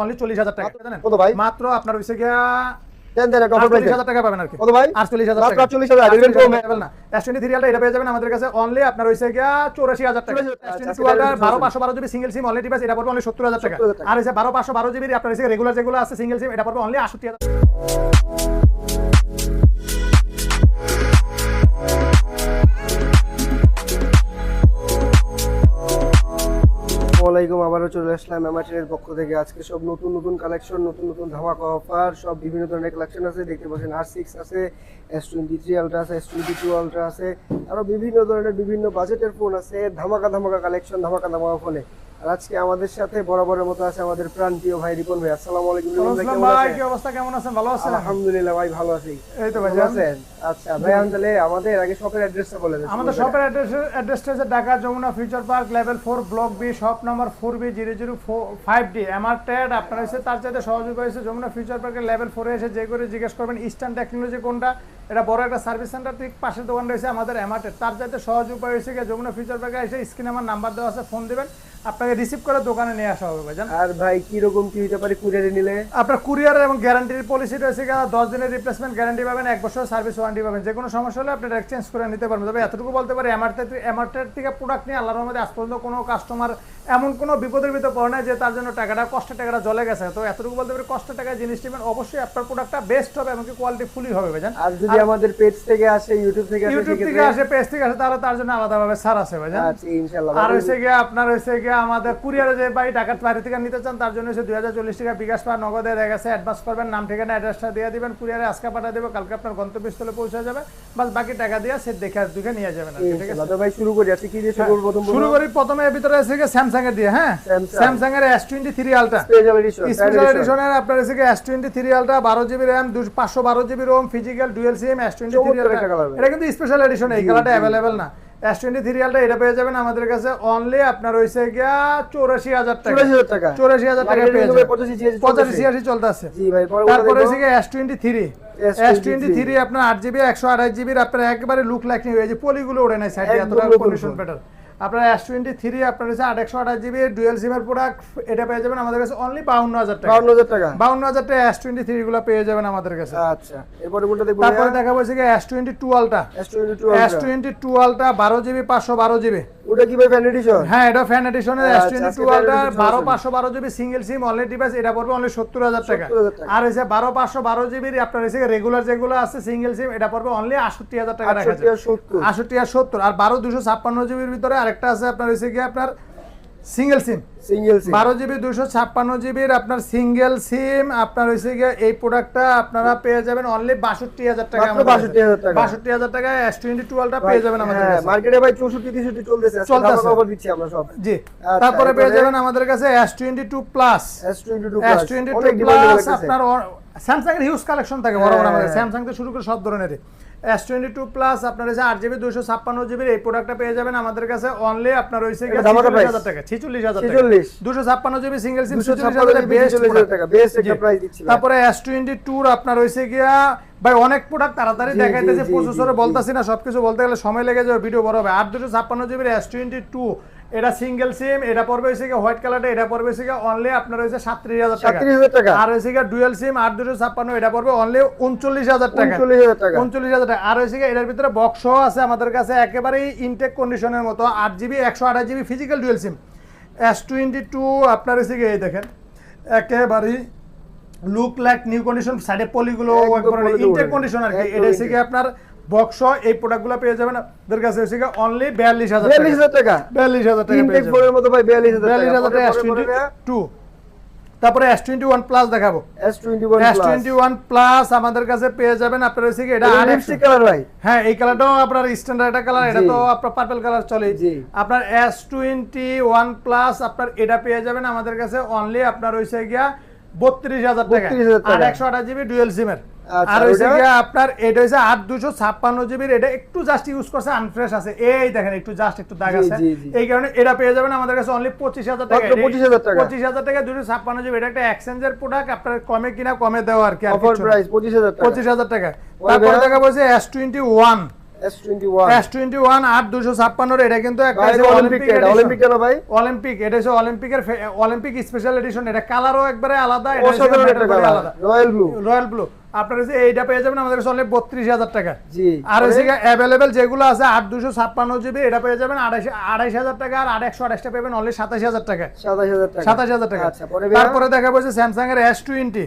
Only চল্লিশ হাজার টাকা জানেন? কত ভাই? মাত্র আপনার হইছে গিয়া দেন দেন একটা offer price আটচল্লিশ দেন। হাজার টাকা পাবেন আর কি। কত ভাই? আটচল্লিশ হাজার মাত্র টাকা। 48,000 11 Pro Max। না। এস টোয়েন্টি থ্রি এটা পেয়ে যাবেন আমাদের কাছে। অনলি আপনার হচ্ছে গিয়া চৌরাশি হাজার টাকা। 84,000 এস টোয়েন্টি বারো পাঁচশো বারো GB single SIM only device এটা পড়বে অনলি সত্তর হাজার টাকা। 70,000 টাকা। আর হচ্ছে বারো পাঁচশো বারো জিবি আপনার রেগুলার যেগুলো আছে সিঙ্গেল সিম এটা পড়বে অনলি আটষট্টি হাজার আসসালামাইকুম আবারও চলে আসলাম এমার্টের পক্ষ থেকে। আজকে সব নতুন নতুন কালেকশন নতুন নতুন ধামাকা অফার সব বিভিন্ন ধরনের কালেকশন আছে। দেখতে পাচ্ছেন আর সিক্স আছে এস টোয়েন্টি থ্রি আলট্রা আছে এস টোয়েন্টি টু আলট্রা আছে আরও বিভিন্ন ধরনের বিভিন্ন বাজেটের ফোন আছে ধামাকা ধামাকা কালেকশন ধামাকা ধামাকা ফোনে আর আজকে আমাদের সাথে বরাবরের মতো আছে আমাদের প্রাণপ্রিয় ভাই রিপন ভাই। আসসালামু আলাইকুম ভাই? কি অবস্থা কেমন আছেন? ভালো আছেন? আলহামদুলিল্লাহ ভাই ভালো আছি। এই তো ভাই আছেন? আচ্ছা ভাই আমি তাহলে আমাদের আগে শপের অ্যাড্রেসটা বলে দেন। আমাদের শপের অ্যাড্রেস অ্যাড্রেসটা হচ্ছে Dhaka Jamuna future park level four block B shop number four B zero zero five D MR Ted আপনার হচ্ছে তার চাইতে সহযোগী হয়েছে যমুনা ফিউচার পার্কের লেভেল ফোরে এসে যে করে জিজ্ঞেস করবেন ইস্টার্ন টেকনোলজি কোনটা? এটা বড় একটা সার্ভিস সেন্টার ঠিক দোকান রয়েছে আমাদের তার চাইতে সহজ উপায় হয়েছে গিয়ে যমুনা ফিউচার পার্কে এসে স্ক্রিনে আমার নাম্বার দেওয়া আছে ফোন দেবেন। আপনাকে রিসিভ করে দোকানে নিয়ে আসা হবে ভাইজান। আর ভাই কি রকম কি হতে পারে কুরিয়ারে নিলে? আপনার কুরিয়ার এবং গ্যারান্টির পলিসি রয়েছে দশ দিনের রিপ্লেসমেন্ট গ্যারান্টি পাবেন এক বছর সার্ভিস ওয়ারেন্টি পাবেন। যে কোনো সমস্যা হলে আপনারা এক্সচেঞ্জ করে নিতে পারবেন। তবে এতটুকু বলতে পারি এমআরটি এমআরটের থেকে প্রোডাক্ট নিয়ে আল্লাহর মধ্যে আজ পর্যন্ত কোনো কাস্টমার এমন কোনো বিপদের ভিতরে পড়ে না যে তার জন্য টাকাটা কষ্টের টাকাটা জলে গেছে। তো এতটুকু বলতে পারি কষ্টের টাকায় জিনিস নেবেন অবশ্যই আপনার প্রোডাক্টটা বেস্ট হবে এমনকি কোয়ালিটি ফুলই হবে ভাইজান। আর যদি আমাদের পেজ থেকে আসে ইউটিউব থেকে আসে ইউটিউব থেকে আসে পেজ থেকে আসে তাহলে তার জন্য আলাদাভাবে ছাড় আছে ভাইজান। আচ্ছা ইনশাআল্লাহ আর হচ্ছে গিয়ে আপনার হচ্ছে গিয়ে আমাদের কুরিয়ারে যে ভাই টাকা বাইরে থেকে নিতে চান তার জন্য হচ্ছে দুই হাজার চল্লিশ টাকা বিকাশ পা নগদে দেখা গেছে অ্যাডভান্স করবেন নাম ঠিকানা অ্যাড্রেসটা দিয়ে দিবেন কুরিয়ারে আজকে পাঠিয়ে দেবো কালকে আপনার গন্তব্যস্থলে পৌঁছে যাবে। বাস বাকি টাকা দিয়ে সে দেখে আর দুঃখে নিয়ে যাবেন ঠিক আছে? ভাই শুরু করি আজকে কি দিয়ে শুরু করব? প্রথম শুরু করি প্রথমে এর ভিতরে আছে গিয়ে স্যামসাং এর দিয়ে হ্যাঁ? স্যামসাং এর S twenty three ultra special edition এডিশনের আপনার এস টোয়েন্টি থ্রি আলট্রা বারো GB GB physical dual SIM. এটা কিন্তু স্পেশাল এডিশন এই কালারটা না। এস টোয়েন্টি থ্রি এটা পেয়ে যাবেন আমাদের কাছে অনলি আপনার হয়েছে গিয়া চৌরাশি হাজার টাকা। 84000 চৌরাশি হাজার টাকা পেয়ে যাবেন। হবে 85 ছিয়াশি পঁচাশি ছিয়াশি জি ভাই তারপরে পরে S twenty three S twenty three আপনার আট জিবি একশো আঠাশ জিবির আপনার একেবারে লুক লাইকিং হয়ে যে পলিগুলো ওড়ে নাই সাইডে এতটা কন্ডিশন বেটার আপনার এস টোয়েন্টি থ্রি আপনার কাছে আট একশো আঠাশ জিবি ডুয়েল সিমের প্রোডাক্ট এটা পেয়ে যাবেন আমাদের কাছে অনলি বাউন্ন হাজার টাকা। 52000 টাকা। বাউন্ন হাজার টাকা এস টোয়েন্টি থ্রি গুলো পেয়ে যাবেন আমাদের কাছে। আচ্ছা এরপরে কোনটা দেখব তারপরে দেখা বলছে কি এস টোয়েন্টি টু আলটা S22 এস টোয়েন্টি টুয়েলটা বারো জিবি পাঁচশো বারো জিবি ওটা কি ভাই ফ্যান এডিশন হ্যাঁ এটা fan S GB single SIM only device এটা পড়বে অনলি সত্তর হাজার টাকা। 70,000 টাকা। আর বারো পাঁচশো বারো জিবির আপনার হচ্ছে রেগুলার যেগুলো আছে সিঙ্গেল সিম এটা পড়বে অনলি আটষট্টি হাজার টাকা রাখা 68 আর 70 আটষট্টি আর সত্তর আর বারো দুশো ছাপ্পান্ন জিবির ভিতরে আরেকটা আছে আপনার হচ্ছে কি আপনার সিঙ্গেল সিম সিঙ্গেল সিম বারো জিবি দুশো ছাপ্পান্ন জিবির আপনার সিঙ্গেল সিম আপনার হয়েছে গিয়ে এই প্রোডাক্টটা আপনারা পেয়ে যাবেন অনলি বাষট্টি হাজার টাকা মাত্র 62,000 টাকা। বাষট্টি হাজার টাকা এস টোয়েন্টি টুয়েলভটা পেয়ে যাবেন আমাদের হ্যাঁ মার্কেটে ভাই 64 63 চলতেছে চলতেছে। দিচ্ছি আমরা সব। জি। আচ্ছা, তারপরে পেয়ে যাবেন আমাদের কাছে S twenty two plus S twenty two অনেক ডিমান্ড প্লাস আপনার স্যামসাং এর হিউজ কালেকশন থাকে বড় বড় হ্যাঁ, আমাদের। হ্যাঁ। স্যামসাং থেকে শুরু করে সব ধরনের এস টোয়েন্টি টু প্লাস আপনার হচ্ছে আট জিবি দুশো ছাপ্পান্ন জিবির এই প্রোডাক্টটা পেয়ে যাবেন আমাদের কাছে অনলি আপনার হয়েছে এটা ধামাকা ছিচল্লিশ price। হাজার টাকা ছিচল্লিশ হাজার টাকা। 46 দুশো ছাপ্পান্ন জিবি সিঙ্গেল সিম 256 জিবি, 40,000 টাকা বেস্ট একটা প্রাইস দিচ্ছি ভাই। তারপরে এস টোয়েন্টি টুর আপনার হয়েছে গিয়া ভাই অনেক প্রোডাক্ট তাড়াতাড়ি দেখাইতেছে প্রসেসরে বলতাছি না সবকিছু বলতে গেলে সময় লেগে যাবে ভিডিও বড় হবে। আট দুশো ছাপ্পান্ন জিবির এস টোয়েন্টি টু এটা সিঙ্গেল সিম এটা পড়বে হয়েছে হোয়াইট কালারটা এটা পড়বে হয়েছে অনলি আপনার হয়েছে সাতত্রিশ হাজার টাকা। টাকা। আর হয়েছে ডুয়েল সিম আট দুশো ছাপ্পান্ন এটা পড়বে অনলি উনচল্লিশ হাজার টাকা। উনচল্লিশ হাজার টাকা। আর হয়েছে এটার ভিতরে বক্স আছে আমাদের কাছে একেবারেই ইনটেক কন্ডিশনের মতো আট জিবি একশো আঠাশ GB physical dual SIM S twenty two আপনার হয়েছে এই দেখেন একেবারেই লুক লাইক নিউ কন্ডিশন সাইডে পলিগুলো ইনটেক কন্ডিশন আর কি। এটা হচ্ছে আপনার বক্স এই প্রোডাক্টগুলো পেয়ে যাবেন আপনাদের কাছে গিয়ে অনলি বিয়াল্লিশ হাজার 42000 টাকা। বিয়াল্লিশ হাজার টাকা পেয়ে ইনটেক ফোনের মতো ভাই 42000 টাকা। এস তারপরে এস টোয়েন্টি ওয়ান প্লাস দেখাবো S21 S plus twenty one plus আমাদের কাছে পেয়ে যাবেন আপনার কি এটা কালার ভাই। হ্যাঁ এই কালারটাও আপনার স্ট্যান্ডার্ড একটা কালার এটা তো আপনার পার্পল কালার চলে আপনার এস টোয়েন্টি ওয়ান প্লাস আপনার এটা পেয়ে যাবেন আমাদের কাছে অনলি আপনার হয়েছে গিয়া বত্রিশ হাজার টাকা। 32,000 টাকা। আর একশো আঠাশ জিবি ডুয়েল সিমের আর হয়েছে ওইটা? আপনার এটা দুশো ছাপ্পান্ন জিবির এটা একটু জাস্ট ইউজ করছে আনফ্রেশ আছে। এই দেখেন একটু জাস্ট একটু দাগ আছে। এই কারণে এটা পেয়ে যাবেন আমাদের কাছে অনলি পঁচিশ হাজার টাকা। 25,000 টাকা। পঁচিশ হাজার টাকা দুশো ছাপ্পান্ন জিবি। এটা একটা এক্সচেঞ্জের প্রোডাক্ট আপনার কমে কিনা কমে দেওয়া আর কি অফার প্রাইস 25000 টাকা। পঁচিশ হাজার টাকা। পরে তারপরে? দেখা বলছে S twenty one S twenty one S twenty one আট এটা কিন্তু একটা অলিম্পিক অলিম্পিক কেন ভাই? অলিম্পিক এটা হচ্ছে অলিম্পিকের অলিম্পিক স্পেশাল এডিশন এটা কালারও একবারে আলাদা এটা অসাধারণ একটা কালার আলাদা। রয়্যাল ব্লু রয়্যাল ব্লু আপনার এইটা পেয়ে যাবেন আমাদের কাছে অনলি বত্রিশ হাজার টাকা। আর হচ্ছে অ্যাভেলেবেল যেগুলো আছে আট দুশো ছাপ্পান্ন জিবি এটা পেয়ে যাবেন আড়াইশ আড়াইশ হাজার টাকা আর আট একশো আঠাশটা পেবেন অনলি সাতাশ হাজার টাকা। সাতাশ হাজার টাকা। আচ্ছা তারপরে দেখা বলছে স্যামসাং এর এস টোয়েন্টি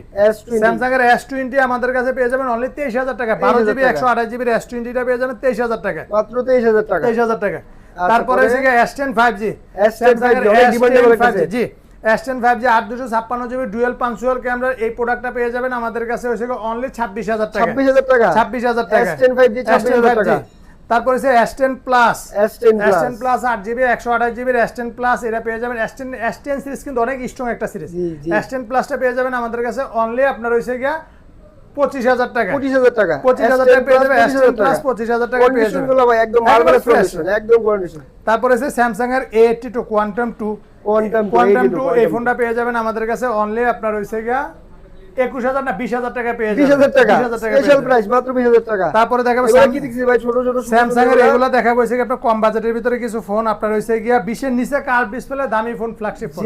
স্যামসাং এর এস টোয়েন্টি আমাদের কাছে পেয়ে যাবেন অনলি তেইশ হাজার টাকা। বারো 23,000 জিবি। একশো আঠাশ জিবির এস টোয়েন্টিটা পেয়ে যাবেন তেইশ হাজার টাকা। মাত্র তেইশ হাজার টাকা। তেইশ হাজার টাকা। আচ্ছা, তারপরে হচ্ছে এস টেন ফাইভ জি S10 5G, অনেক demandable জি। এস টেন ফাইভ জি আট দুশো ছাপ্পান্ন জিবি ডুয়েল পাঁচশোয়াল ক্যামেরা এই প্রোডাক্টটা পেয়ে যাবেন আমাদের কাছে হচ্ছে অনলি ছাব্বিশ হাজার টাকা। ছাব্বিশ হাজার টাকা? ছাব্বিশ হাজার টাকা। S10 5G 26,000 টাকা। তারপরে হচ্ছে S plus S ten S ten plus আট জিবি একশো আঠাশ জিবির এস প্লাস এটা পেয়ে যাবেন। S ten S ten series কিন্তু অনেক স্ট্রং একটা সিরিজ জি, জি। এস টেন প্লাসটা পেয়ে যাবেন আমাদের কাছে অনলি আপনার হয়েছে গিয়া পঁচিশ হাজার টাকা। পঁচিশ হাজার টাকা। পঁচিশ হাজার টাকা পেয়ে যাবে এস প্লাস পঁচিশ হাজার টাকা। পেয়ে কন্ডিশন যাবে ভাই একদম একদম মার্বেল। কন্ডিশন একদম কন্ডিশন তারপরে আছে স্যামসাং এর A eighty two quantum two Quantum 2, quantum 82, two এই ফোনটা পেয়ে যাবেন আমাদের কাছে অনলি আপনার হইছে গিয়া একুশ হাজার না বিশ হাজার টাকা পেয়ে বিশ যাবেন হাজার টাকা। 20,000 টাকা পেয়ে স্পেশাল প্রাইস মাত্র বিশ হাজার টাকা। তারপরে দেখাবো এগুলো Sam- কি দেখছি ভাই? ছোট ছোট স্যামসাং এর এগুলো। দেখা বলছে আপনার কম বাজেটের ভিতরে কিছু ফোন আপনার হয়েছে গিয়া বিশের নিচে কার ডিসপ্লে দামি ফোন ফ্ল্যাগশিপ ফোন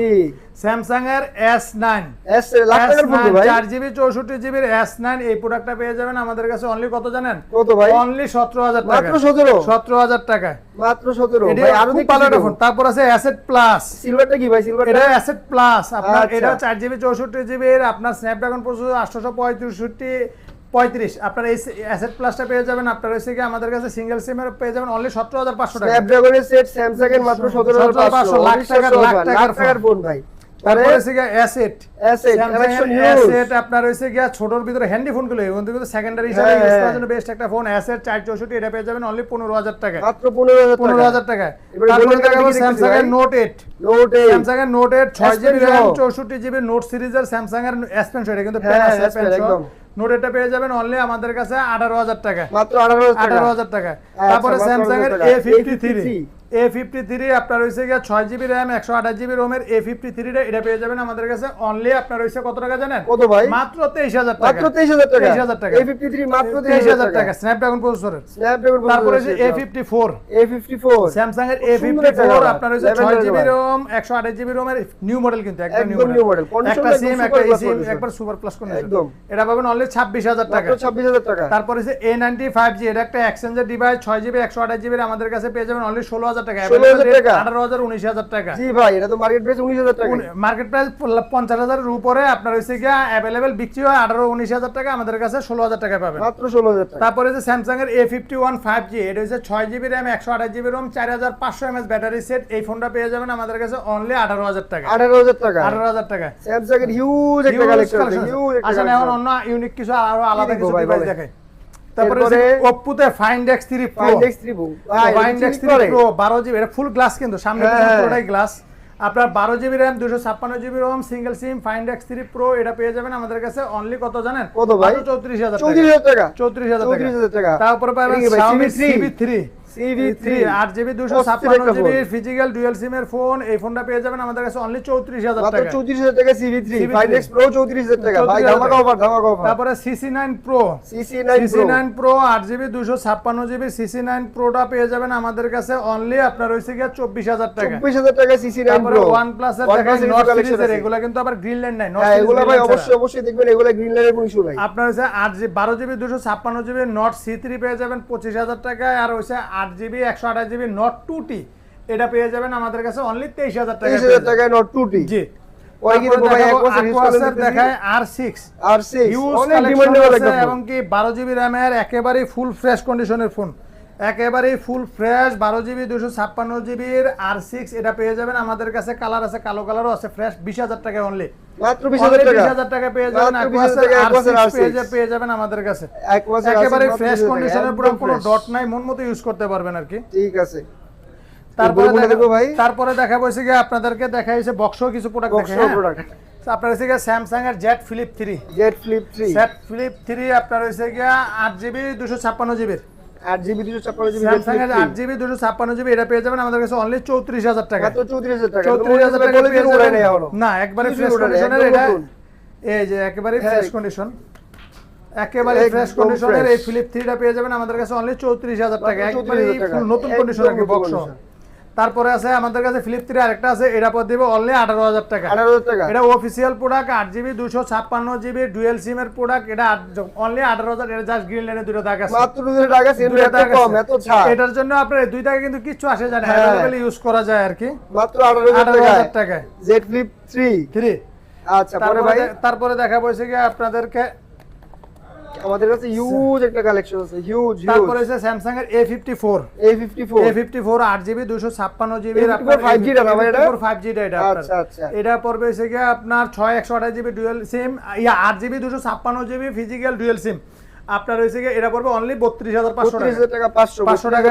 স্যামসাং এর এস নাইন এস লাখ টাকার ফোন ভাই। চার জিবি চৌষট্টি জিবির এস নাইন এই প্রোডাক্টটা পেয়ে যাবেন আমাদের কাছে অনলি কত জানেন? কত ভাই? অনলি সতেরো হাজার টাকা। মাত্র সতেরো? সতেরো হাজার টাকা। মাত্র ভাই আরও ফোন তারপর আছে অ্যাসেট প্লাস সিলভারটা কি ভাই? সিলভারটা এটা অ্যাসেট প্লাস আপনার আচ্ছা। এটা চার জিবি চৌষট্টি জিবির আপনার স্ন্যাপড্রাগন প্রসেসর আটশোশো পঁয়ত্রিশটি পঁয়ত্রিশ। আপনার এই অ্যাসেট প্লাসটা পেয়ে যাবেন। আপনার হচ্ছে কি আমাদের কাছে সিঙ্গেল সিমের পেয়ে যাবেন অনলি সতেরো হাজার পাঁচশো টাকা। স্ন্যাপড্রাগনের সেট স্যামসাং এর মাত্র সতেরো হাজার পাঁচশো। লাখ টাকার- লাখ টাকার টাকার ফোন ভাই। তারপরে হচ্ছে গিয়ে asset asset collection huge asset আপনার হচ্ছে গিয়া ছোটর ভিতরে হ্যান্ডি ফোনগুলো। কিন্তু সেকেন্ডারি হিসেবে হ্যাঁ, হ্যাঁ। জন্য বেস্ট একটা ফোন অ্যাসেট চার চৌষট্টি এটা পেয়ে যাবেন অনলি পনেরো হাজার টাকা মাত্র পনেরো হাজার টাকা। হাজার টাকা এবারে তারপরে দেখাবো স্যামসাং এর নোট এইট স্যামসাং এর নোট এইট ছয় জিবি র্যাম চৌষট্টি জিবি নোট সিরিজের স্যামসাং এর এস এটা কিন্তু হ্যাঁ, আছে একদম। পেয়ে যাবেন অনলি আমাদের কাছে আঠারো হাজার টাকা মাত্র আঠারো হাজার টাকা। হাজার টাকা আচ্ছা, তারপরে স্যামসাং এর 18,000 A fifty three A53 A fifty three আপনার হয়েছে গিয়ে ছয় জিবি র্যাম একশো আঠাশ জিবি রোমের এ ফিফটি থ্রিটা এটা পেয়ে যাবেন আমাদের কাছে। অনলি আপনার হয়েছে কত টাকা জানেন? কত ভাই? মাত্র তেইশ হাজার টাকা। মাত্র তেইশ হাজার টাকা? 23,000 টাকা। এ ফিফটি থ্রি মাত্র তেইশ হাজার টাকা? স্ন্যাপড্রাগন প্রসেসরের স্ন্যাপড্রাগন তারপরে A fifty four A fifty four Samsung এর এ ফিফটি ফোর আপনার হচ্ছে 11 ছয় জিবি। রোম একশো আঠাশ জিবি রোমের নিউ মডেল কিন্তু একদম নিউ মডেল একটা সিম একটা সিম একবার সুপার প্লাস একদম। এটা পাবেন অনলি ছাব্বিশ হাজার টাকা। ছাব্বিশ হাজার টাকা। তারপরে যে এ নাইনটি ফাইভ জি এটা একটা এক্সচেঞ্জের ডিভাইস ছয় জিবি একশো আঠাশ জিবির আমাদের কাছে পেয়ে যাবেন অনলি ষোলো হাজার টাকা 16,000 টাকা। আঠারো হাজার উনিশ হাজার টাকা। জি ভাই এটা তো মার্কেট প্রাইস উনিশ হাজার টাকা। মার্কেট প্রাইস পঞ্চাশ হাজারের উপরে আপনার হচ্ছে গিয়া অ্যাভেলেবেল বিক্রি হয় আঠারো উনিশ হাজার টাকা আমাদের কাছে ষোলো হাজার টাকা পাবেন। মাত্র ষোলো হাজার টাকা। তারপরে যে স্যামসাং এর A fifty one five G এটা হচ্ছে ছয় জিবি র্যাম একশো আঠাশ জিবি রোম চার হাজার পাঁচশো এমএস ব্যাটারি সেট এই ফোনটা পেয়ে যাবেন আমাদের কাছে অনলি আঠারো হাজার টাকা। আঠারো হাজার টাকা। আঠারো হাজার টাকা। স্যামসাং এর হিউজ একটা কালেকশন আছে collection আছে। হিউজ আসলে এখন অন্য ইউনিক কিছু আরও আলাদা কিছু ডিভাইস। তারপরে ওপ্পোতে Find X three Pro Find X3 Pro। ভাই, এটা ফাইন্ড এক্স চিনি প্রো। বারো জিবি এটা ফুল গ্লাস কিন্তু সামনে হ্যাঁ। পুরোটাই গ্লাস আপনার বারো জিবি র্যাম দুশো ছাপ্পান্ন GB ROM single SIM Find X three Pro এটা পেয়ে যাবেন আমাদের কাছে অনলি কত জানেন? কত ভাই? চৌত্রিশ হাজার চৌত্রিশ হাজার টাকা। চৌত্রিশ হাজার টাকা। তারপরে পাবেন ভাই, Xiaomi CV3? CB3 CV3 আট জিবি দুশো অস্থির ছাপ্পান্ন একটা জিবি ফোন। ফিজিক্যাল ডুয়েল সিমের ফোন এই ফোনটা পেয়ে যাবেন আমাদের কাছে অনলি চৌত্রিশ হাজার মাত্র টাকা চৌত্রিশ হাজার টাকা CV3 ফাইভ এক্স প্রো টাকা। ভাই ধামাকা অফার ধামাকা অফার তারপরে CC nine Pro CC nine CC nine Pro আট জিবি দুশো ছাপ্পান্ন জিবি সিসি নাইন প্রোটা পেয়ে যাবেন আমাদের কাছে অনলি আপনার হয়েছে গিয়ে চব্বিশ টাকা। চব্বিশ হাজার টাকা সিসি নাইন তারপরে ওয়ানের দেখেন নট সিরিজের এগুলা কিন্তু আবার গ্রিন লাইন নাই। Nord হ্যাঁ এগুলো ভাই অবশ্যই অবশ্যই দেখবেন এগুলো গ্রিন লাইনের কোনো ইস্যু ভাই আপনার নট পেয়ে যাবেন পঁচিশ হাজার টাকায় আর হচ্ছে আট জিবি একশো আঠাশ জিবি নট টু টি এটা পেয়ে যাবেন আমাদের কাছে অনলি তেইশ হাজার টাকা তেইশ হাজার টাকায় নট টু টি জি। এবং কি বারো জিবি র্যামের একেবারে ফুল ফ্রেশ কন্ডিশনের ফোন একেবারে ফুল ফ্রেশ বারো জিবি দুশো ছাপ্পান্ন জিবির আর সিক্স এটা পেয়ে যাবেন। আমাদের কাছে কালার আছে কালো কালারও আছে ফ্রেশ বিশ হাজার টাকা অনলি মাত্র বিশ হাজার টাকা। বিশ হাজার টাকা পেয়ে যাবেন মাত্র 20,000 Aquas এর টাকা R6 Aquas এর R6 পেয়ে যাবেন আমাদের কাছে। একেবারে ফ্রেশ মাত্র 20,000 টাকা, কন্ডিশনের পুরো কোনো ডট নাই মন মতো ইউজ করতে পারবেন আর কি। ঠিক আছে। তারপরে ভাই। তারপরে আপনাদেরকে দেখা হয়েছে বক্সও কিছু প্রোডাক্ট? প্রোডাক্ট আপনার হচ্ছে গিয়ে স্যামসাং এর Z flip three Z flip three Z flip three আপনার হয়েছে গিয়া আট জিবি দুশো ছাপ্পান্ন জিবির আট জিবি দুশো ছাপ্পান্ন জিবি স্যামসাং এর আট জিবি দুশো ছাপ্পান্ন জিবি এটা পেয়ে যাবেন আমাদের কাছে অনলি চৌত্রিশ হাজার টাকা চৌত্রিশ হাজার টাকা চৌত্রিশ হাজার টাকা বলে পেয়ে দিন উড়াই যাবেন। নেই এখনও না একবারে ফ্রেশ কন্ডিশনের এটা এই যে একেবারে। ফ্রেশ কন্ডিশন একেবারে ফ্রেশ একদম কন্ডিশনের এই fresh। ফিলিপ থ্রিটা পেয়ে যাবেন আমাদের কাছে অনলি চৌত্রিশ হাজার টাকা একবারে 34,000 টাকা। full নতুন বক্স। তারপরে আছে আমাদের কাছে ফিলিপ থ্রি আরেকটা আছে এটা পর দিবে অনলি আঠারো হাজার টাকা। আঠারো টাকা। এটা অফিসিয়াল প্রোডাক্ট আট জিবি দুশো ছাপ্পান্ন জিবি ডুয়েল সিম এর প্রোডাক্ট এটা অনলি আঠারো হাজার এটা জাস্ট গ্রিন লাইনে দুটো দাগ আছে। এটার জন্য আপনার দুই টাকা কিন্তু কিচ্ছু আসে যায় না হ্যাঁ। ইউজ করা যায় আর কি। মাত্র আঠারো হাজার টাকা টাকায়। জেড ফ্লিপ থ্রি থ্রি আচ্ছা তারপরে দেখা বলছে কি আপনাদেরকে আমাদের কাছে হিউজ একটা কালেকশন আছে হিউজ হিউজ তারপরে হচ্ছে স্যামসাং এর A fifty four A fifty four A fifty four আট জিবি দুশো ছাপ্পান্ন জিবি A54 5G টা না ভাই এটা? ফাইভ জি এটা আচ্ছা, আচ্ছা। এটা পড়বে হচ্ছে গিয়ে আপনার ছয় একশো আঠাশ জিবি ডুয়েল সিম ইয়া আট জিবি দুশো ছাপ্পান্ন জিবি ফিজিক্যাল ডুয়েল সিম আপনার হয়েছে কি এটা পড়বে অনলি বত্রিশ হাজার পাঁচশো বত্রিশ টাকা হাজার টাকা পাঁচশো পাঁচশো টাকা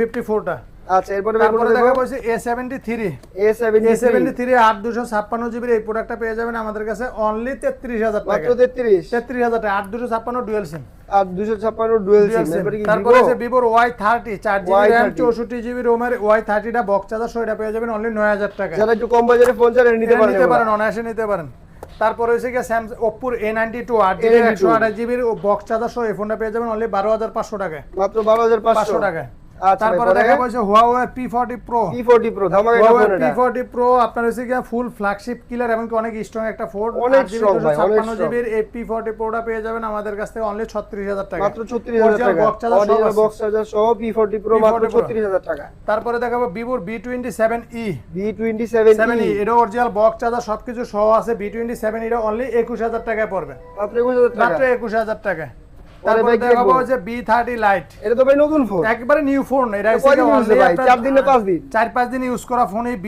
ফিফটি ফোরটা আচ্ছা এরপরে তারপরে দেখা বলছে A seventy three A seventy A seventy three আট দুশো ছাপ্পান্ন জিবির এই প্রোডাক্টটা পেয়ে যাবেন আমাদের কাছে অনলি তেত্রিশ হাজার টাকা। মাত্র তেত্রিশ? তেত্রিশ হাজার টাকা আট দুশো সিম আর দুশো ছাপ্পান্ন সিম SIM এরপরে Vivo? আছে ভিভোর ওয়াই থার্টি চার জিবি Y30 চৌষট্টি জিবি রোমের ওয়াই থার্টিটা বক্স চার্জার সহ এটা পেয়ে যাবেন অনলি নয় হাজার টাকা। যারা একটু কম বাজারে ফোন চান নিতে পারেন নিতে পারেন অনায়াসে নিতে পারেন। তারপরে হচ্ছে গিয়ে স্যামসাং ওপ্পোর এ নাইনটি টু আট জিবি একশো আঠাশ জিবির বক্স চার্জার সহ এই ফোনটা পেয়ে যাবেন অনলি বারো হাজার পাঁচশো টাকায়। মাত্র বারো হাজার পাঁচশো টাকায়। তারপরে দেখা পাচ্ছে Huawei P forty Pro P forty Pro ধামাকা একটা ফোন এটা। ফর্টি প্রো আপনার হচ্ছে গিয়ে ফুল ফ্ল্যাগশিপ কিলার এবং অনেক স্ট্রং একটা ফোন অনেক strong ভাই, অনেক। জিবির এই পেয়ে যাবেন আমাদের কাছ থেকে অনলি ছত্রিশ হাজার টাকা। মাত্র ছত্রিশ হাজার Original টাকা। অরিজিনাল বক্স চার্জার সহ পি ফোর্টি প্রো P40 মাত্র Pro। ছত্রিশ হাজার টাকা। তারপরে দেখাবো ভিভোর V twenty seven E V twenty seven seven E এটা অরিজিনাল বক্স চার্জার সবকিছু সহ আছে। বি টোয়েন্টি সেভেন এটা অনলি একুশ হাজার টাকায় পড়বে। মাত্র একুশ হাজার টাকা। মাত্র একুশ হাজার টাকায় ভাই দেখাবো। দেখব? হচ্ছে লাইট এটা তো ভাই নতুন ফোন একবারে নিউ ফোন এটা ভাই? দিন না দিন? দিন ইউজ করা এই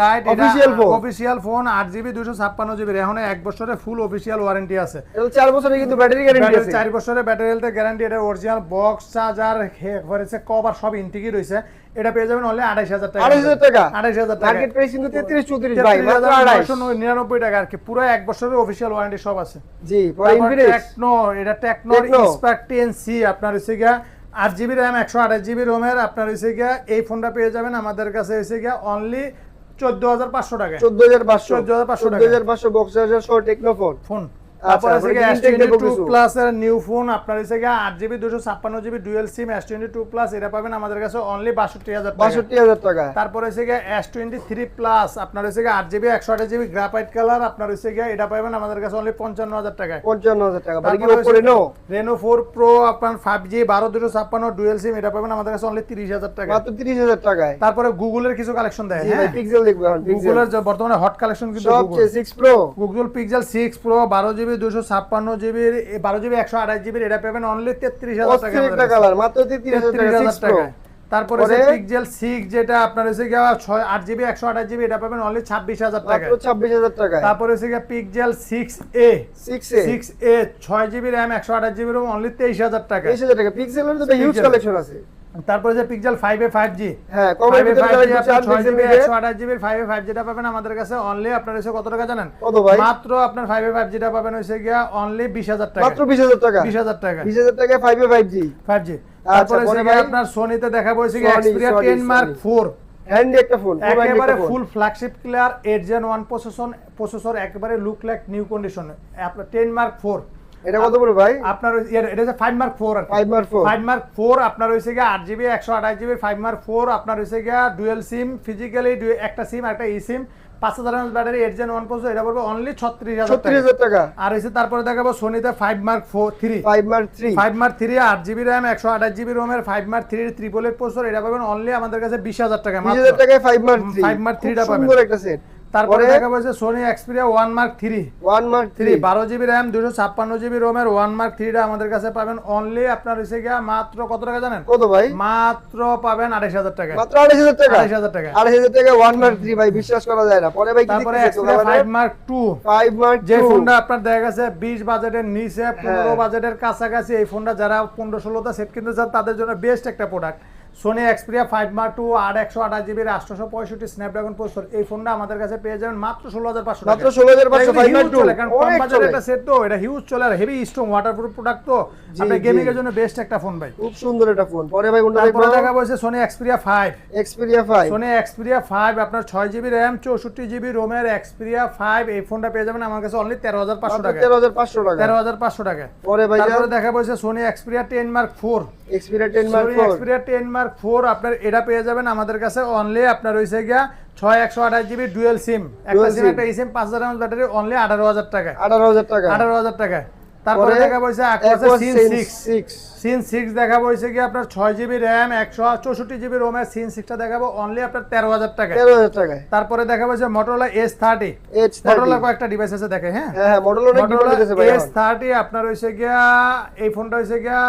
লাইট এখন বছরের ফুল ওয়ারেন্টি আছে। এটা তো বছরের কিন্তু ব্যাটারি গ্যারেন্টি আছে। চার বছরের ব্যাটারি হেলথের গ্যারান্টি এটা অরিজিনাল বক্স চার্জার কভার সব ইন্টিগ্রেট রয়েছে এটা পেয়ে যাবেন অনলি আড়াইশ হাজার টাকা। আড়াইশ হাজার টাকা? আড়াইশ হাজার টাকা। মার্কেট প্রাইস কিন্তু তেত্রিশ চৌত্রিশ ভাই নিরানব্বই টাকা আর কি। পুরো এক বছরের অফিসিয়াল ওয়ারেন্টি সব আছে। জি টেকনো এটা টেকনো স্পার্ক টেন সি আপনার হচ্ছে গিয়া আট জিবি র্যাম একশো আঠাশ জিবি রোমের আপনার হচ্ছে গিয়া এই ফোনটা পেয়ে যাবেন আমাদের কাছে হচ্ছে গিয়া অনলি চোদ্দ হাজার পাঁচশো টাকা চোদ্দ হাজার পাঁচশো। 14,500 চোদ্দ হাজার পাঁচশো বক্স চার্জার সহ টেকনো ফোন ফোন তারপরে হচ্ছে তারপরে গিয়া কি intake দেখব টু কিছু? প্লাস এর নিউ ফোন আপনার হচ্ছে গিয়া আট জিবি দুশো ছাপ্পান্ন GB dual SIM S twenty two plus এটা পাবেন আমাদের কাছে অনলি বাষট্টি হাজার টাকা। বাষট্টি হাজার টাকা। তারপরে হচ্ছে গিয়ে এস টোয়েন্টি থ্রি প্লাস আপনার হচ্ছে গিয়ে আট জিবি একশো আঠাশ জিবি গ্রাফাইট কালার আপনার হচ্ছে গিয়ে এটা পাবেন আমাদের কাছে অনলি পঞ্চান্ন হাজার টাকায়। পঞ্চান্ন হাজার টাকা। তারপরে ওপরে নো রেনো ফোর প্রো আপনার ফাইভ জি বারো দুশো ছাপ্পান্ন ডুয়েল সিম এটা পাবেন আমাদের কাছে অনলি তিরিশ হাজার টাকা মাত্র তিরিশ হাজার টাকায়। তারপরে গুগলের কিছু কালেকশন দেয় হ্যাঁ? পিক্সেল গুগলের বর্তমানে হট কালেকশন কিন্তু six Pro Google Pixel six Pro বারো জিবি দুশো ছাপ্পান্ন জিবি বারো জিবি একশো আঠাশ জিবির এটা পাবেন অনলি তেত্রিশ হাজার টাকা কালার মাত্র তেত্রিশ হাজার টাকা টাকা তারপরে পিক্সেল যেটা আপনার হচ্ছে গিয়ে ছয় আট জিবি একশো আঠাশ জিবি এটা পাবেন অনলি ছাব্বিশ হাজার টাকা মাত্র ছাব্বিশ হাজার টাকায়। তারপরে হচ্ছে গিয়ে Pixel six A six A six A ছয় জিবি র্যাম একশো আঠাশ জিবি অনলি টাকা তেইশ হাজার টাকা। পিক্সেলের তো হিউজ কালেকশন আছে। তারপরে যে Pixel five A five G হ্যাঁ ভিতরে চান পিক্সেল নিতে আঠাশ জিবির ফাইভ এ ফাইভ জিটা পাবেন আমাদের কাছে অনলি আপনার হচ্ছে কত টাকা জানেন? কত ভাই? মাত্র আপনার ফাইভ এ ফাইভ জিটা পাবেন হচ্ছে গিয়া অনলি বিশ হাজার টাকা। মাত্র বিশ হাজার টাকা? বিশ হাজার টাকা। বিশ হাজার টাকা five A five G five G আচ্ছা, তারপরে পরে হচ্ছে ভাই? আপনার সোনিতে দেখাবো হচ্ছে গিয়ে Sony, ten Mark four handy একটা ফোন একেবারে full flagship clear eight Gen one processor processor একেবারে লুক লাইক নিউ কন্ডিশন আপনার টেন মার্ক ফোর এটা কত বড় ভাই আপনার এটা হচ্ছে ফাইভ মার্ক ফোর আর five Mark four five Mark four আপনার হয়েছে গিয়ে আট জিবি একশো আঠাশ জিবি ফাইভ মার্ক ফোর আপনার হয়েছে গিয়ে ডুয়েল সিম ফিজিক্যালি একটা সিম একটা ই সিম পাঁচ হাজার এমএস ব্যাটারি এইট জেন ওয়ান এটা পড়বে অনলি ছত্রিশ হাজার টাকা আর হয়েছে তারপরে দেখাবো সোনিতে five Mark four three five Mark three five Mark three আট জিবি র্যাম একশো আঠাশ জিবি রোমের five Mark three triple eight processor এটা পাবেন অনলি আমাদের কাছে বিশ হাজার টাকা বিশ হাজার টাকায় five Mark three 5 Mark three পাবেন। সুন্দর একটা সেট তারপরে পরে? দেখা বলছে Sony Xperia one Mark three one Mark three বারো জিবি র্যাম দুশো ছাপ্পান্ন জিবি রোমের ওয়ান মার্ক থ্রিটা আমাদের কাছে পাবেন অনলি আপনার হচ্ছে গিয়া মাত্র কত টাকা জানেন? কত ভাই? মাত্র পাবেন আড়াইশ হাজার টাকা। মাত্র আড়াইশ হাজার টাকা? আড়াইশ হাজার টাকা। আড়াইশ হাজার টাকা ওয়ান মার্ক থ্রি ভাই বিশ্বাস করা যায় না। পরে ভাই কি তারপরে ফাইভ মার্ক টু ফাইভ মার যে ফোনটা আপনার দেখা গেছে বিশ বাজেটের নিচে পনেরো হ্যাঁ। বাজেটের কাছাকাছি এই ফোনটা যারা পনেরো ষোলোটা সেট কিনতে চান তাদের জন্য বেস্ট একটা product Sony Xperia five Mark two আর একশো আঠাশ জিবির আটশোশো পঁয়ষট্টি স্ন্যাপড্রাগন প্রসেসর এই ফোনটা আমাদের কাছে পেয়ে যাবেন মাত্র ষোলো হাজার পাঁচশো মাত্র 16,500 ফাইভ মার টু অনেক কারণ কম বাজারের একটা সেট তো এটা হিউজ চলে আর হেভি স্ট্রং ওয়াটারপ্রুফ প্রোডাক্ট তো। জি, আপনার গেমিং এর জন্য বেস্ট একটা ফোন ভাই। খুব সুন্দর একটা ফোন পরে ভাই কোনটা দেখব? দেখা বলছে Sony Xperia five Xperia 5 Sony Xperia five আপনার ছয় জিবি র্যাম চৌষট্টি জিবি রোমের এক্সপিরিয়া ফাইভ এই ফোনটা পেয়ে যাবেন আমার কাছে অনলি তেরো হাজার পাঁচশো টাকা। 13500 টাকা। তেরো হাজার পাঁচশো টাকা। পরে ভাই তারপরে দেখা বলছে Sony Xperia ten Mark four Xperia 10 Mark Sony 4 Xperia ten Mark four আপনার এটা পেয়ে যাবেন আমাদের কাছে অনলি আপনার রয়েছে গিয়া ছয় একশো আঠাশ জিবি ডুয়েল সিম একটা সিম একটা সিম পাঁচ হাজার এমএচ ব্যাটারি অনলি আঠারো হাজার টাকা 18000 টাকা আঠারো হাজার টাকা তারপরে দেখা বলছে সিন সিক্স 6 সিন সিক্স দেখাবো হয়েছে কি আপনার ছয় জিবি র্যাম একশো চৌষট্টি জিবি রোমের সিন সিক্সটা দেখাবো অনলি আপনার তেরো হাজার টাকা 13000 টাকায়। তারপরে দেখা যে Motorola S thirty H30 Motorola কয়েকটা ডিভাইস আছে দেখে হ্যাঁ? ভাই এস থার্টি আপনার হয়েছে গিয়া এই ফোনটা হয়েছে গিয়া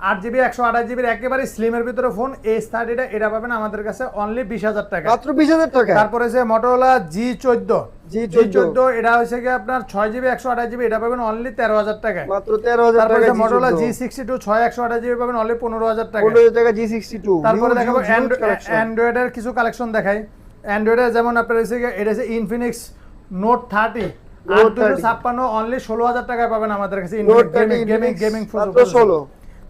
আট জিবি একশো আঠাশ জিবির একেবারে স্লিমের ভিতরে ফোন এস থার্টিটা এটা পাবেন আমাদের কাছে অনলি বিশ হাজার টাকা। মাত্র 20000 টাকা? তারপরে হচ্ছে মোটরোলা জি চোদ্দ। G14 জি চোদ্দ এটা হয়েছে গিয়ে আপনার ছয় জিবি একশো আঠাশ জিবি এটা পাবেন অনলি তেরো হাজার টাকায় মাত্র 13000 তারপরে মোটরোলা জি সিক্সটি টু ছয় একশো আঠাশ জিবি পাবেন অনলি পনেরো হাজার টাকা। 15000 টাকা G62 তারপরে দেখাবো huge, huge collection। অ্যান্ড্রয়েডের কিছু কালেকশন দেখাই। অ্যান্ড্রয়েডের যেমন আপনার হচ্ছে এটা হচ্ছে ইনফিনিক্স নোট থার্টি দুশো ছাপ্পান্ন অনলি ষোলো হাজার টাকায় পাবেন আমাদের কাছে গেমিং গেমিং গেমিং মাত্র 16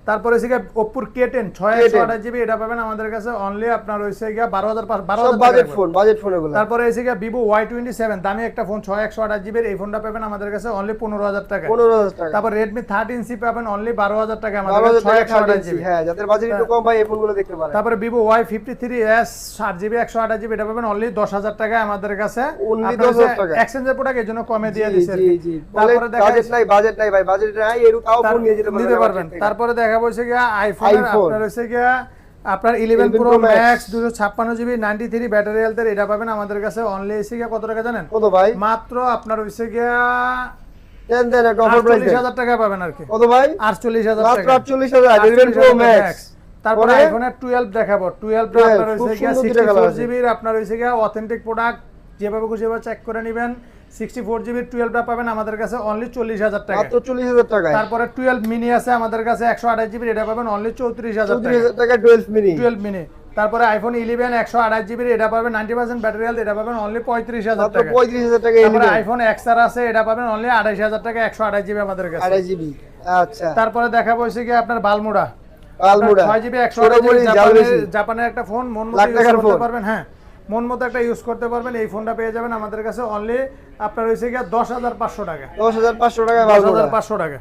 তারপরে হচ্ছে গিয়ে ওপ্পোর কে টেন ছয় K10 একশো আঠাশ জিবি এটা পাবেন আমাদের কাছে অনলি আপনার হচ্ছে গিয়ে বারো হাজার বারো হাজার বাজেট ফোন বাজেট ফোন এগুলো। তারপরে এসে গিয়ে ভিভো ওয়াই টোয়েন্টি সেভেন দামি একটা ফোন ছয় একশো আঠাশ জিবির এই ফোনটা পাবেন আমাদের কাছে অনলি পনেরো হাজার টাকা 15000 টাকা। তারপর রেডমি থার্টিন সি পাবেন অনলি বারো হাজার টাকা আমাদের 12000 কাছে ছয় একশো আঠাশ জিবি হ্যাঁ যাদের বাজেট একটু কম ভাই এই ফোনগুলো দেখতে পারেন। তারপরে Vivo Y fifty three S ষাট জিবি একশো আঠাশ জিবি এটা পাবেন অনলি দশ হাজার টাকায় আমাদের কাছে। Only 10,000 টাকা। এক্সচেঞ্জের প্রোডাক্ট এই জন্য কমে দিয়ে দিচ্ছে তারপরে দেখা বাজেট নাই বাজেট নাই ভাই বাজেট নাই এর তাও ফোন নিয়ে যেতে পারবেন। তারপরে দেখা বলছে গিয়া আইফোন আপনার হচ্ছে গিয়া আপনার ইলেভেন প্রো ম্যাক্স দুশো ছাপ্পান্ন জিবি নাইনটি থ্রি ব্যাটারি হেলথের এটা পাবেন আমাদের কাছে অনলি এসে গিয়া কত টাকা জানেন? কত ভাই? মাত্র আপনার হচ্ছে গিয়া আটচল্লিশ হাজার টাকা পাবেন আর কি। কত ভাই? আটচল্লিশ হাজার মাত্র টাকা। 48000 11 তারপরে পরে? আইফোনের 12 দেখাবো। 12 12 আপনার হইছে গিয়া সুন্দর দুইটা colour 64 আছে। আপনার হইছে গিয়া অথেন্টিক প্রোডাক্ট যেভাবে খুশি চেক করে নেবেন। 64 জিবির 12টা পাবেন আমাদের কাছে অনলি 40000 টাকা মাত্র 40000 টাকায়? তারপরে 12 মিনি আছে আমাদের কাছে 128 জিবির এটা পাবেন অনলি 34000 টাকা 34000 টাকা 12 মিনি 12 মিনি তারপরে আইফোন 11 128 জিবির এটা পাবেন 90% ব্যাটারি হেলথ এটা পাবেন অনলি 35000 মাত্র টাকা 35000 টাকা তারপরে আইফোন এক্সআর আছে এটা পাবেন অনলি 28000 টাকা 128 জিবি আমাদের কাছে। জিবি আচ্ছা। তারপরে দেখাবো হচ্ছে কি আপনার বালমুড়া। আলমুড়া ছয় জিবি একশো। জাপানের একটা ফোন মন মতো ইউজ করতে পারবেন হ্যাঁ। মন মতো একটা ইউজ করতে পারবেন এই ফোনটা পেয়ে যাবেন আমাদের কাছে অনলি আপনার হয়েছে গিয়ে দশ হাজার পাঁচশো টাকা। 10500 টাকা দশ হাজার পাঁচশো টাকা।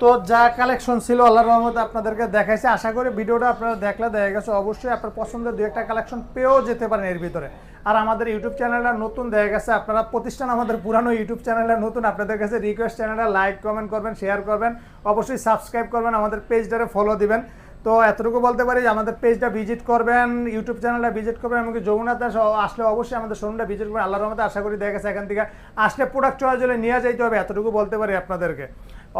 তো যা কালেকশন ছিল আল্লাহর রহমতে আপনাদেরকে দেখাইছে আশা করি ভিডিওটা আপনারা দেখলে দেখা গেছে অবশ্যই আপনার পছন্দের দু একটা কালেকশন পেয়েও যেতে পারেন এর ভিতরে। আর আমাদের ইউটিউব চ্যানেলটা নতুন দেখা গেছে আপনারা প্রতিষ্ঠান আমাদের পুরানো ইউটিউব চ্যানেলটা নতুন আপনাদের কাছে রিকোয়েস্ট চ্যানেলটা লাইক কমেন্ট করবেন শেয়ার করবেন অবশ্যই সাবস্ক্রাইব করবেন আমাদের পেজটারে ফলো দিবেন। তো এতটুকু বলতে পারি যে আমাদের পেজটা ভিজিট করবেন ইউটিউব চ্যানেলটা ভিজিট করবেন, এমনকি যমুনাতে দাস আসলে অবশ্যই আমাদের শোরুমটা ভিজিট করবেন। আল্লাহর রহমতে আশা করি দেখা গেছে এখান থেকে। আসলে প্রোডাক্ট চয়েস হলে নিয়ে যাইতে হবে, এতটুকু বলতে পারি আপনাদেরকে।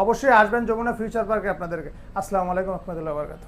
অবশ্যই আসবেন যমুনা ফিউচার পার্কে আপনাদেরকে। আসসালামু আলাইকুম রহমতুল্লাহ বরকাত